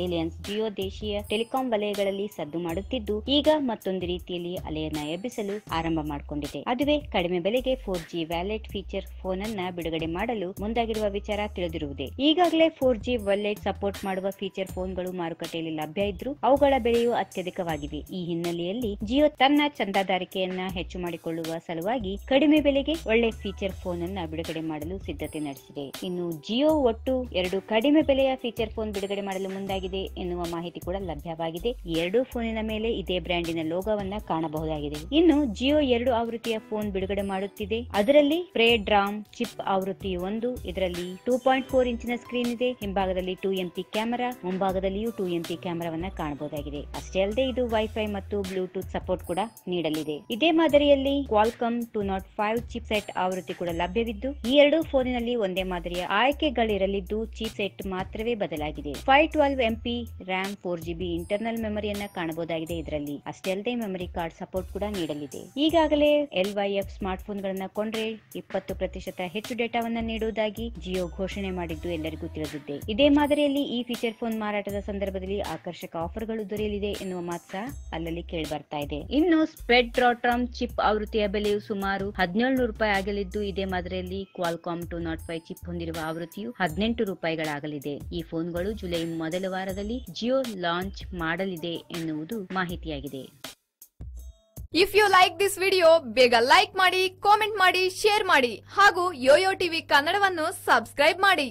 Reliance Jio ದೇಶೀಯ telecom ವಲಯಗಳಲ್ಲಿ ಸದ್ದು ಮಾಡುತ್ತಿದ್ದು, ಈಗ ಮತ್ತೊಂದು ರೀತಿಯಲ್ಲಿ ಅಲೆಯನ್ನ ಎಬ್ಬಿಸಲು ಆರಂಭ ಮಾಡಿಕೊಂಡಿದೆ. ಅದುವೇ ಕಡಿಮೆ ಬೆಲೆಗೆ four G wallet feature phone ಅನ್ನ ಬಿಡುಗಡೆ ಮಾಡಲು ಮುಂದಾಗಿರುವ ವಿಚಾರ ತಿಳಿದಿರುವುದೇ. ಈಗಾಗಲೇ ಫೋರ್ ಜಿ ವ್ಯಾಲೆಟ್ ಸಪೋರ್ಟ್ ಮಾಡುವ ಫೀಚರ್ ಫೋನ್ಗಳು ಮಾರುಕಟ್ಟೆಯಲ್ಲಿ ಲಭ್ಯ ಇದ್ರೂ ಅವುಗಳ ಬೆಲೆಯು ಅತ್ಯಧಿಕವಾಗಿವೆ. ಈ ಹಿನ್ನೆಲೆಯಲ್ಲಿ ಜಿಯೋ ತನ್ನ ಚಂದಾದಾರಿಕೆಯನ್ನ ಹೆಚ್ಚು ಮಾಡಿಕೊಳ್ಳುವ ಸಲುವಾಗಿ ಕಡಿಮೆ ಬೆಲೆಗೆ ಒಳ್ಳೆ ಫೀಚರ್ ಫೋನ್ ಅನ್ನ ಬಿಡುಗಡೆ ಮಾಡಲು ಸಿದ್ಧತೆ ನಡೆಸಿದೆ. ಇನ್ನು ಜಿಯೋ ಒಟ್ಟು ಎರಡು ಕಡಿಮೆ ಬೆಲೆಯ ಫೀಚರ್ ಫೋನ್ ಬಿಡುಗಡೆ ಮಾಡಲು ಮುಂದಾಗಿದೆ. ಎನ್ನುವ ಮಾಹಿತಿ ಕೂಡ ಲಭ್ಯವಾಗಿದೆ. ಎರಡು ಫೋನಿನ ಮೇಲೆ ಇದೇ ಬ್ರ್ಯಾಂಡಿನ ಲೋಗವನ್ನ ಕಾಣಬಹುದಾಗಿದೆ. ಇನ್ನು ಜಿಯೋ ಎರಡು ಆವೃತ್ತಿಯ ಫೋನ್ ಬಿಡುಗಡೆ ಮಾಡುತ್ತಿದೆ. ಅದರಲ್ಲಿ ಪ್ರೇ ಡ್ರಾಮ್ ಚಿಪ್ ಆವೃತ್ತಿ ಒಂದು, ಇದರಲ್ಲಿ ಟೂ ಪಾಯಿಂಟ್ ಫೋರ್ ಇಂಚಿನ ಸ್ಕ್ರೀನ್ ಇದೆ. ಹಿಂಭಾಗದಲ್ಲಿ ಟೂ ಎಂಪಿ ಕ್ಯಾಮೆರಾ, ಮುಂಭಾಗದಲ್ಲಿಯೂ ಟೂ ಎಂಪಿ ಕ್ಯಾಮೆರಾವನ್ನ ಕಾಣಬಹುದಾಗಿದೆ. ಅಷ್ಟೇ ಅಲ್ಲದೆ ಇದು ವೈಫೈ ಮತ್ತು ಬ್ಲೂಟೂತ್ ಸಪೋರ್ಟ್ ಕೂಡ ನೀಡಲಿದೆ. ಇದೇ ಮಾದರಿಯಲ್ಲಿ Qualcomm two nought five chipset ಆವೃತ್ತಿ ಕೂಡ ಲಭ್ಯವಿದ್ದು, ಈ ಎರಡು ಫೋನಿನಲ್ಲಿ ಒಂದೇ ಮಾದರಿಯ ಆಯ್ಕೆಗಳಿರಲಿದ್ದು ಚಿಪ್ ಸೆಟ್ ಮಾತ್ರವೇ ಬದಲಾಗಿದೆ. Five twelve MP RAM four GB internal ಮೆಮೊರಿಯನ್ನ ಕಾಣಬಹುದಾಗಿದೆ ಇದರಲ್ಲಿ. ಅಷ್ಟೇ ಅಲ್ಲದೆ ಮೆಮರಿ ಕಾರ್ಡ್ ಸಪೋರ್ಟ್ ಕೂಡ ನೀಡಲಿದೆ. ಈಗಾಗಲೇ L Y F smart phone ಗಳನ್ನ ಕೊಂಡ್ರೆ ಇಪ್ಪತ್ತು ಪ್ರತಿಶತ ಹೆಚ್ಚು ಡೇಟಾವನ್ನ ನೀಡುವುದಾಗಿ ಜಿಯೋ ಘೋಷಣೆ ಮಾಡಿದ್ದು ಎಲ್ಲರಿಗೂ ತಿಳಿದಿದೆ ಇದೇ ಮಾದರಿಯಲ್ಲಿ ಈ ಫೀಚರ್ ಫೋನ್ ಮಾರಾಟದ ಸಂದರ್ಭದಲ್ಲಿ ಆಕರ್ಷಕ ಆಫರ್ಗಳು ದೊರೆಯಲಿದೆ ಎನ್ನುವ ಮಾತ್ರ ಅಲ್ಲಲ್ಲಿ ಕೇಳಿ ಬರ್ತಾ ಇದೆ. ಇನ್ನು ಸ್ಪೆಡ್ ಡ್ರಾಟ್ರಾಮ್ ಚಿಪ್ ಆವೃತ್ತಿಯ ಬೆಲೆಯು ಸುಮಾರು ಹದಿನೇಳು ರೂಪಾಯಿ ಆಗಲಿದ್ದು, ಇದೇ ಮಾದರಿಯಲ್ಲಿ Qualcomm two nought five chip ಹೊಂದಿರುವ ಆವೃತ್ತಿಯು ಹದಿನೆಂಟು ರೂಪಾಯಿಗಳಾಗಲಿದೆ. ಈ ಫೋನ್ಗಳು ಜುಲೈ ಮೊದಲ ವಾರದಲ್ಲಿ ಜಿಯೋ ಲಾಂಚ್ ಮಾಡಲಿದೆ ಎನ್ನುವುದು ಮಾಹಿತಿಯಾಗಿದೆ. If you like this video ಬೇಗ ಲೈಕ್ ಮಾಡಿ ಕಾಮೆಂಟ್ ಮಾಡಿ ಶೇರ್ ಮಾಡಿ ಹಾಗೂ ಯೋಯೋ ಟಿವಿ ಕನ್ನಡವನ್ನು ಸಬ್ಸ್ಕ್ರೈಬ್ ಮಾಡಿ.